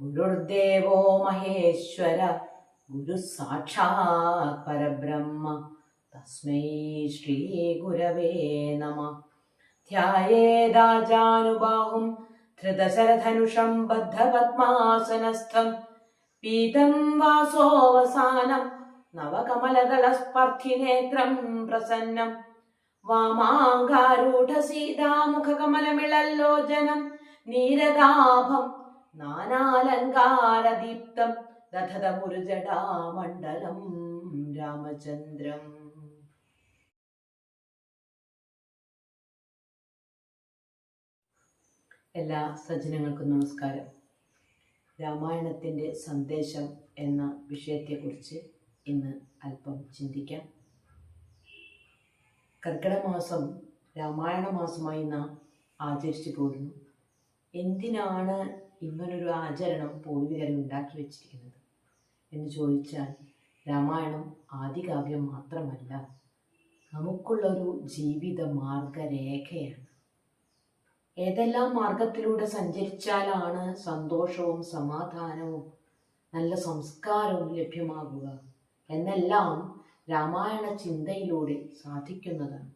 ഗുരുർദേവോ മഹേശ്വര ഗുരു സാക്ഷാത് പരബ്രഹ്മ. തസ്മൈ ശ്രീ ഗുരവേ നമ. ധ്യായേദാജാനുബാഹും ധൃതശരധനുഷം ബദ്ധപത്മാസനസ്ഥം. പീതം വാസോവസാനം നവകമലദളസ്പർദ്ധിനേത്രം പ്രസന്നം. വാമാങ്കാരൂഢസീതാമുഖകമലമിളല്ലോചനം നീരദാഭം നാനാലങ്കാരദീപ്തം രഥതമുരുജടാമണ്ഡലം രാമചന്ദ്രം. എല്ലാ സജ്ജനങ്ങൾക്കും നമസ്കാരം. രാമായണത്തിന്റെ സന്ദേശം എന്ന വിഷയത്തെക്കുറിച്ച് ഇന്ന് അല്പം ചിന്തിക്കാം. കർക്കിടക മാസം രാമായണ മാസമായി നാം ആചരിച്ചു പോരുന്നു എന്തിനാണ് ഇങ്ങനൊരു ആചരണം പൂർവികരം ഉണ്ടാക്കി വച്ചിരിക്കുന്നത്? എന്ന് ചോദിച്ചാൽ രാമായണം ആദികാവ്യം മാത്രമല്ല നമുക്കുള്ളൊരു ജീവിത മാർഗരേഖയാണ് ഏതെല്ലാം മാർഗത്തിലൂടെ സഞ്ചരിച്ചാലാണ് സന്തോഷവും സമാധാനവും നല്ല സംസ്കാരവും ലഭ്യമാകുക? എന്നെല്ലാം രാമായണ ചിന്തയിലൂടെ സാധിക്കുന്നതാണ്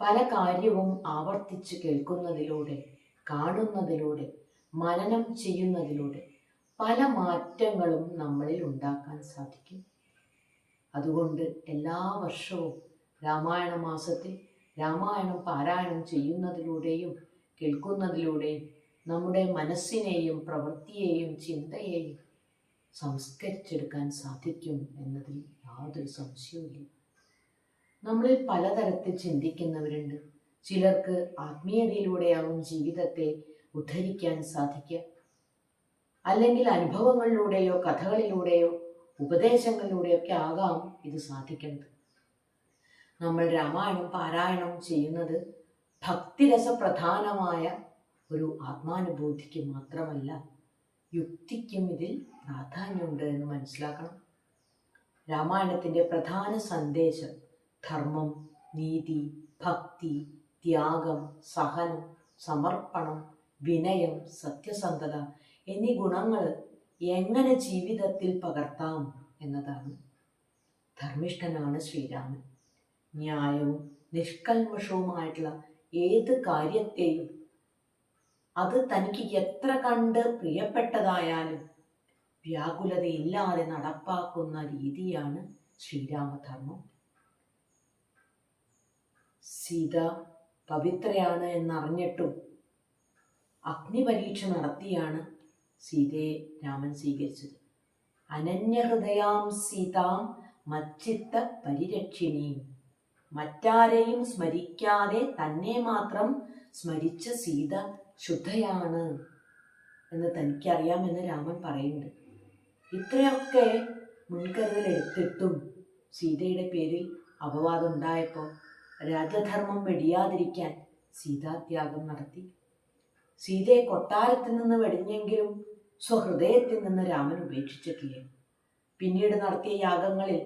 പല കാര്യവും ആവർത്തിച്ച് കേൾക്കുന്നതിലൂടെ കാണുന്നതിലൂടെ മനനം ചെയ്യുന്നതിലൂടെ പല മാറ്റങ്ങളും നമ്മളിൽ ഉണ്ടാക്കാൻ സാധിക്കും. അതുകൊണ്ട് എല്ലാ വർഷവും രാമായണ മാസത്തിൽ രാമായണം പാരായണം ചെയ്യുന്നതിലൂടെയും കേൾക്കുന്നതിലൂടെയും നമ്മുടെ മനസ്സിനെയും പ്രവൃത്തിയെയും ചിന്തയെയും സംസ്കരിച്ചെടുക്കാൻ സാധിക്കും എന്നതിൽ യാതൊരു സംശയവുമില്ല. നമ്മളിൽ പലതരത്തിൽ ചിന്തിക്കുന്നവരുണ്ട്. ചിലർക്ക് ആത്മീയതയിലൂടെയാവും ജീവിതത്തെ ഉദ്ധരിക്കാൻ സാധിക്കുക. അല്ലെങ്കിൽ അനുഭവങ്ങളിലൂടെയോ കഥകളിലൂടെയോ ഉപദേശങ്ങളിലൂടെയോ ഒക്കെ ആകാം ഇത് സാധിക്കുന്നത്. നമ്മൾ രാമായണം പാരായണം ചെയ്യുന്നത് ഭക്തിരസപ്രധാനമായ ഒരു ആത്മാനുഭൂതിക്ക് മാത്രമല്ല യുക്തിക്കും ഇതിൽ പ്രാധാന്യമുണ്ട് എന്ന് മനസ്സിലാക്കണം. രാമായണത്തിന്റെ പ്രധാന സന്ദേശം ധർമ്മം നീതി ഭക്തി ത്യാഗം സഹനം സമർപ്പണം വിനയം സത്യസന്ധത എന്നീ ഗുണങ്ങൾ എങ്ങനെ ജീവിതത്തിൽ പകർത്താം എന്നതാണ്. ധർമ്മിഷ്ഠനാണ് ശ്രീരാമൻ. ന്യായവും നിഷ്കൽമഷവുമായിട്ടുള്ള ഏത് കാര്യത്തെയും അത് തനിക്ക് എത്ര കണ്ട് പ്രിയപ്പെട്ടതായാലും വ്യാകുലതയില്ലാതെ നടപ്പാക്കുന്ന രീതിയാണ് ശ്രീരാമധർമ്മം. സീത പവിത്രയാണ് എന്നറിഞ്ഞിട്ടും അഗ്നിപരീക്ഷ നടത്തിയാണ് സീതയെ രാമൻ സ്വീകരിച്ചത്. അനന്യഹൃദയാം സീതാം മച്ചിത്ത പരിരക്ഷിണിയും മറ്റാരെയും സ്മരിക്കാതെ തന്നെ മാത്രം സ്മരിച്ച സീത ശുദ്ധയാണ് എന്ന് തനിക്കറിയാമെന്ന് രാമൻ പറയുന്നുണ്ട്. ഇത്രയൊക്കെ മുൻകരുതൽ എടുത്തിട്ടും സീതയുടെ പേരിൽ അപവാദം ഉണ്ടായപ്പോൾ രാജധർമ്മം വെടിയാതിരിക്കാൻ സീതാത്യാഗം നടത്തി. സീതയെ കൊട്ടാരത്തിൽ നിന്ന് വെടിഞ്ഞെങ്കിലും സ്വഹൃദയത്തിൽ നിന്ന് രാമൻ ഉപേക്ഷിച്ചിട്ടില്ല. പിന്നീട് നടത്തിയ യാഗങ്ങളിൽ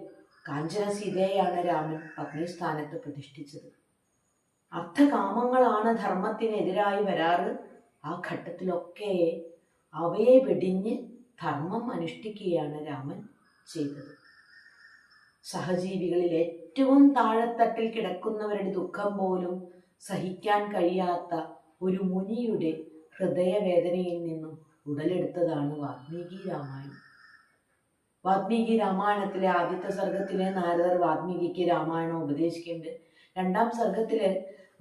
കാഞ്ചന സീതയെയാണ് രാമൻ പത്നിസ്ഥാനത്ത് പ്രതിഷ്ഠിച്ചത്. അർത്ഥകാമങ്ങളാണ് ധർമ്മത്തിനെതിരായി വരാറ്. ആ ഘട്ടത്തിലൊക്കെ അവയെ വെടിഞ്ഞ് ധർമ്മം അനുഷ്ഠിക്കുകയാണ് രാമൻ ചെയ്തത്. സഹജീവികളിൽ ഏറ്റവും താഴെത്തട്ടിൽ കിടക്കുന്നവരുടെ ദുഃഖം പോലും സഹിക്കാൻ കഴിയാത്ത ഒരു മുനിയുടെ ഹൃദയവേദനയിൽ നിന്നും ഉടലെടുത്തതാണ് വാത്മീകി രാമായണം. വാത്മീകി രാമായണത്തിലെ ആദ്യത്തെ സർഗത്തിലെ നാരദർ വാത്മീകിക്ക് രാമായണം ഉപദേശിക്കുന്നുണ്ട്. രണ്ടാം സർഗത്തിലെ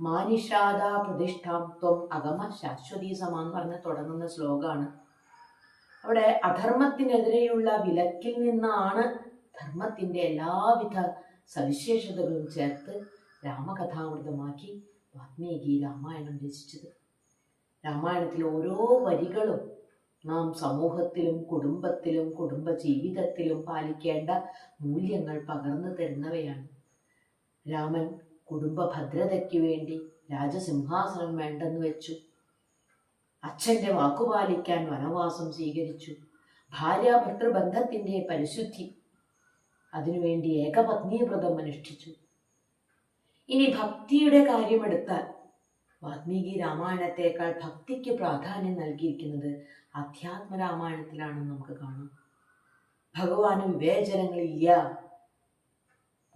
മാനിഷാദ പ്രതിഷ്ഠാം ത്വം അഗമ സമാൻ പറഞ്ഞ് തുടങ്ങുന്ന ശ്ലോകമാണ് അവിടെ അധർമ്മത്തിനെതിരെയുള്ള വിലക്കിൽ നിന്നാണ് ധർമ്മത്തിന്റെ എല്ലാവിധ സവിശേഷതകളും ചേർത്ത് രാമകഥാമൃതമാക്കി വാൽമീകി രാമായണം രചിച്ചത്. രാമായണത്തിലെ ഓരോ വരികളും നാം സമൂഹത്തിലും കുടുംബത്തിലും കുടുംബ ജീവിതത്തിലും പാലിക്കേണ്ട മൂല്യങ്ങൾ പകർന്നു തരുന്നവയാണ്. രാമൻ കുടുംബ ഭദ്രതയ്ക്ക് വേണ്ടി രാജസിംഹാസനം വേണ്ടെന്ന് വെച്ചു. അച്ഛന്റെ വാക്കുപാലിക്കാൻ വനവാസം സ്വീകരിച്ചു. ഭാര്യാഭർത്തൃബന്ധത്തിന്റെ പരിശുദ്ധി. അതിനുവേണ്ടി ഏകപത്നീവ്രതം അനുഷ്ഠിച്ചു. ഇനി ഭക്തിയുടെ കാര്യമെടുത്താൽ വാൽമീകി രാമായണത്തെക്കാൾ ഭക്തിക്ക് പ്രാധാന്യം നൽകിയിരിക്കുന്നത് അധ്യാത്മ രാമായണത്തിലാണെന്ന് നമുക്ക് കാണാം. ഭഗവാന് വിവേചനങ്ങളില്ല.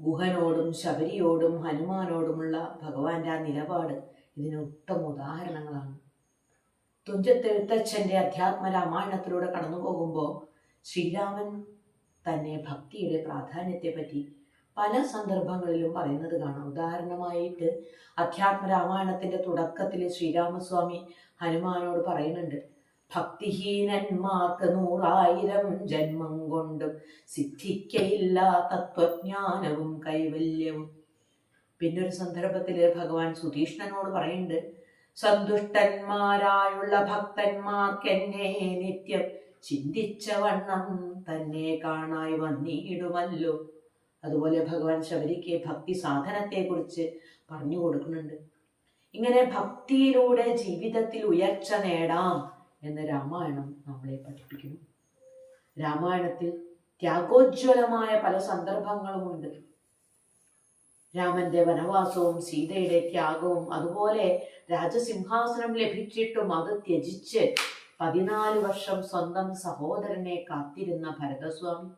ഗുഹനോടും ശബരിയോടും ഹനുമാനോടുമുള്ള ഭഗവാന്റെ ആ നിലപാട് ഇതിന് ഉത്തമ ഉദാഹരണങ്ങളാണ്. തുഞ്ചത്തെഴുത്തച്ഛന്റെ അധ്യാത്മ രാമായണത്തിലൂടെ കടന്നു പോകുമ്പോൾ ശ്രീരാമൻ തന്നെ ഭക്തിയുടെ പ്രാധാന്യത്തെപ്പറ്റി പല സന്ദർഭങ്ങളിലും പറയുന്നത് കാണാം. ഉദാഹരണമായിട്ട് അധ്യാത്മ രാമായണത്തിന്റെ തുടക്കത്തിൽ ശ്രീരാമസ്വാമി ഹനുമാനോട് പറയുന്നുണ്ട് ഭക്തിഹീനന്മാർക്ക് നൂറായിരം ജന്മം കൊണ്ടും സിദ്ധിക്കയില്ല തത്വജ്ഞാനവും കൈവല്യവും. പിന്നൊരു സന്ദർഭത്തിൽ ഭഗവാൻ സുധീഷ്ണനോട് പറയുന്നുണ്ട് സന്തുഷ്ടന്മാരായുള്ള ഭക്തന്മാർക്ക് എന്നെ നിത്യം ചിന്തിച്ച വണ്ണം തന്നെ കാണായി വന്നിടുമല്ലോ. അതുപോലെ ഭഗവാൻ ശബരിക്ക് ഭക്തി സാധനത്തെ കുറിച്ച് പറഞ്ഞു കൊടുക്കുന്നുണ്ട്. ഇങ്ങനെ ഭക്തിയിലൂടെ ജീവിതത്തിൽ ഉയർച്ച നേടാം എന്ന് രാമായണം നമ്മളെ പഠിപ്പിക്കുന്നു. രാമായണത്തിൽ ത്യാഗോജ്വലമായ പല സന്ദർഭങ്ങളുമുണ്ട്. രാമന്റെ വനവാസവും സീതയുടെ ത്യാഗവും അതുപോലെ രാജസിംഹാസനം ലഭിച്ചിട്ടും അത് ത്യജിച്ച് പതിനാല് വർഷം സ്വന്തം സഹോദരനെ കാത്തിരുന്ന ഭരതസ്വാമി.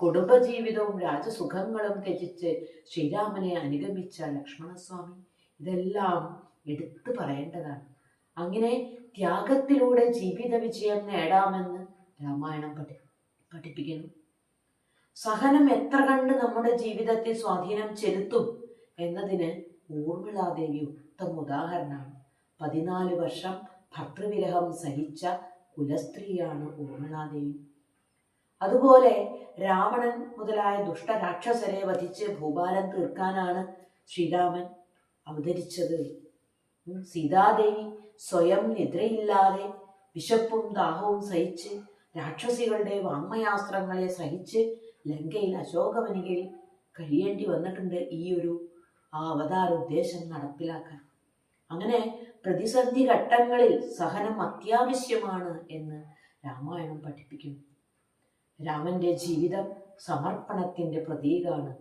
കുടുംബജീവിതവും രാജസുഖങ്ങളും ത്യജിച്ച് ശ്രീരാമനെ അനുഗമിച്ച ലക്ഷ്മണസ്വാമി. ഇതെല്ലാം എടുത്തു പറയേണ്ടതാണ്. അങ്ങനെ ത്യാഗത്തിലൂടെ ജീവിത വിജയം നേടാമെന്ന് രാമായണം പഠി പഠിപ്പിക്കുന്നു. സഹനം എത്ര കണ്ട് നമ്മുടെ ജീവിതത്തെ സ്വാധീനം ചെലുത്തും എന്നതിന് ഊർമിളാദേവി ഉത്തമ ഉദാഹരണമാണ്. പതിനാല് വർഷം ഭർത്തൃവിരഹം സഹിച്ച കുലസ്ത്രീയാണ് ഊർമിളാദേവി. അതുപോലെ രാവണൻ മുതലായ ദുഷ്ടരാക്ഷസരെ വധിച്ച് ഭൂഭാരം തീർക്കാനാണ് ശ്രീരാമൻ അവതരിച്ചത്. സീതാദേവി സ്വയം നിദ്രയില്ലാതെ വിശപ്പും ദാഹവും സഹിച്ച് രാക്ഷസികളുടെ വാമയാസ്ത്രങ്ങളെ സഹിച്ച് ലങ്കയിൽ അശോകവനികയിൽ കഴിയേണ്ടി വന്നിട്ടുണ്ട് ഈ ഒരു ആ അവതാര ഉദ്ദേശം നടപ്പിലാക്കാൻ. അങ്ങനെ പ്രതിസന്ധി ഘട്ടങ്ങളിൽ സഹനം അത്യാവശ്യമാണ് എന്ന് രാമായണം പഠിപ്പിക്കുന്നു. രാമന്റെ ജീവിതം സമർപ്പണത്തിന്റെ പ്രതീകമാണ്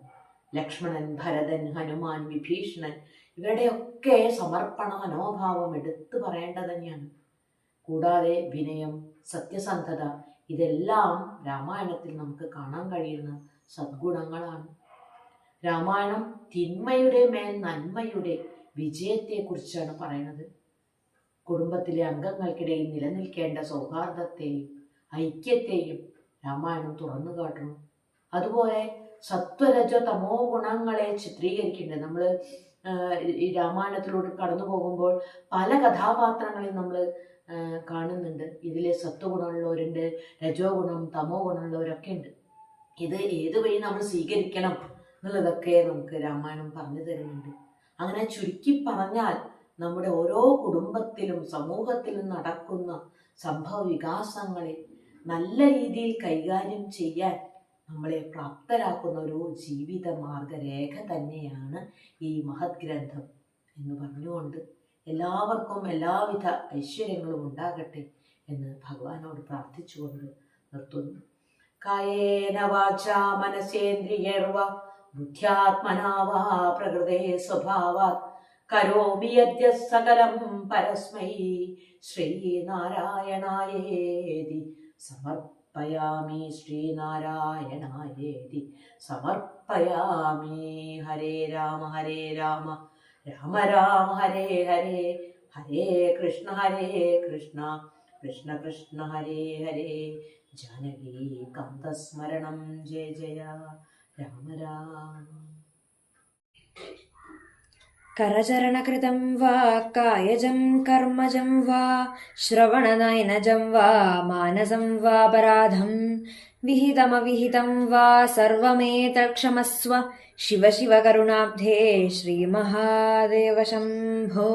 ലക്ഷ്മണൻ ഭരതൻ ഹനുമാൻ വിഭീഷണൻ ഇവരുടെയൊക്കെ സമർപ്പണ മനോഭാവം എടുത്തു പറയേണ്ടത് തന്നെയാണ്. കൂടാതെ വിനയം സത്യസന്ധത ഇതെല്ലാം രാമായണത്തിൽ നമുക്ക് കാണാൻ കഴിയുന്ന സദ്ഗുണങ്ങളാണ്. രാമായണം തിന്മയുടെ മേൽ നന്മയുടെ വിജയത്തെക്കുറിച്ചാണ് പറയുന്നത്. കുടുംബത്തിലെ അംഗങ്ങൾക്കിടയിൽ നിലനിൽക്കേണ്ട സൗഹാർദ്ദത്തെയും ഐക്യത്തെയും രാമായണം തുറന്നു കാട്ടുന്നു. അതുപോലെ സത്വരജ തമോ ഗുണങ്ങളെ ചിത്രീകരിക്കേണ്ടത് നമ്മൾ ഈ രാമായണത്തിലൂടെ കടന്നു പോകുമ്പോൾ പല കഥാപാത്രങ്ങളെയും നമ്മൾ കാണുന്നുണ്ട്. ഇതിലെ സത്വഗുണമുള്ളവരുണ്ട് രജോ ഗുണം തമോ ഗുണമുള്ളവരൊക്കെ ഉണ്ട് ഇത് ഏത് വഴി നമ്മൾ സ്വീകരിക്കണം എന്നുള്ളതൊക്കെ നമുക്ക് രാമായണം പറഞ്ഞു തരുന്നുണ്ട്. അങ്ങനെ ചുരുക്കി പറഞ്ഞാൽ നമ്മുടെ ഓരോ കുടുംബത്തിലും സമൂഹത്തിലും നടക്കുന്ന സംഭവ വികാസങ്ങളെ നല്ല രീതിയിൽ കൈകാര്യം ചെയ്യാൻ നമ്മളെ പ്രാപ്തരാക്കുന്ന ഒരു ജീവിത മാർഗരേഖ തന്നെയാണ് ഈ മഹത് ഗ്രന്ഥം എന്ന് പറഞ്ഞുകൊണ്ട് എല്ലാവർക്കും എല്ലാവിധ ഐശ്വര്യങ്ങളും ഉണ്ടാകട്ടെ എന്ന് ഭഗവാനോട് പ്രാർത്ഥിച്ചുകൊണ്ട് നിർത്തുന്നു. കായേന വാച മനസേന്ദ്രിയർവ ബുദ്ധ്യാത്മനാ വാ പ്രകൃതേ സ്വഭാവാത് കരോമി യദ്യ സകലം പരസ്മൈ. ശ്രീനാരായണായേതി സമർപ്പയാമി ശ്രീനാരായണായേതി സമർപ്പയാമി. ഹരേ രാമ ഹരേ രാമ. രാമ രാമ ഹരേ ഹരേ ഹരേ കൃഷ്ണ ഹരേ കൃഷ്ണ കൃഷ്ണ കൃഷ്ണ ഹരേ ഹരേ ജാനകി കന്തസ്മരണം ജയ ജയ രാമ രാമ करचरणकृतं वा कायजं कर्मजं वा श्रवणनयनजं वा मानसं वापराधं विहितमविहितं वा सर्वमेतत्क्षमस्व शिव शिव करुणाब्धे श्रीमहादेव शम्भो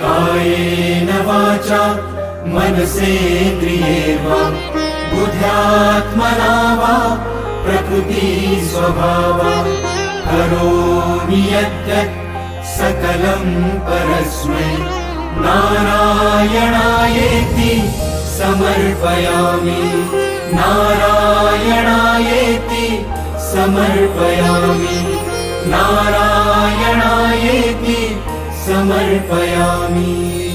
कायेन वाचा मनसेन्द्रियेर्वा बुद्ध्यात्मना वा प्रकृतिस्वभावा करोमि यद्यत् सकलम् परस्मै। नारायणायेति समर्पयामि। नारायणायेति समर्पयामि। नारायणायेति समर्पयामि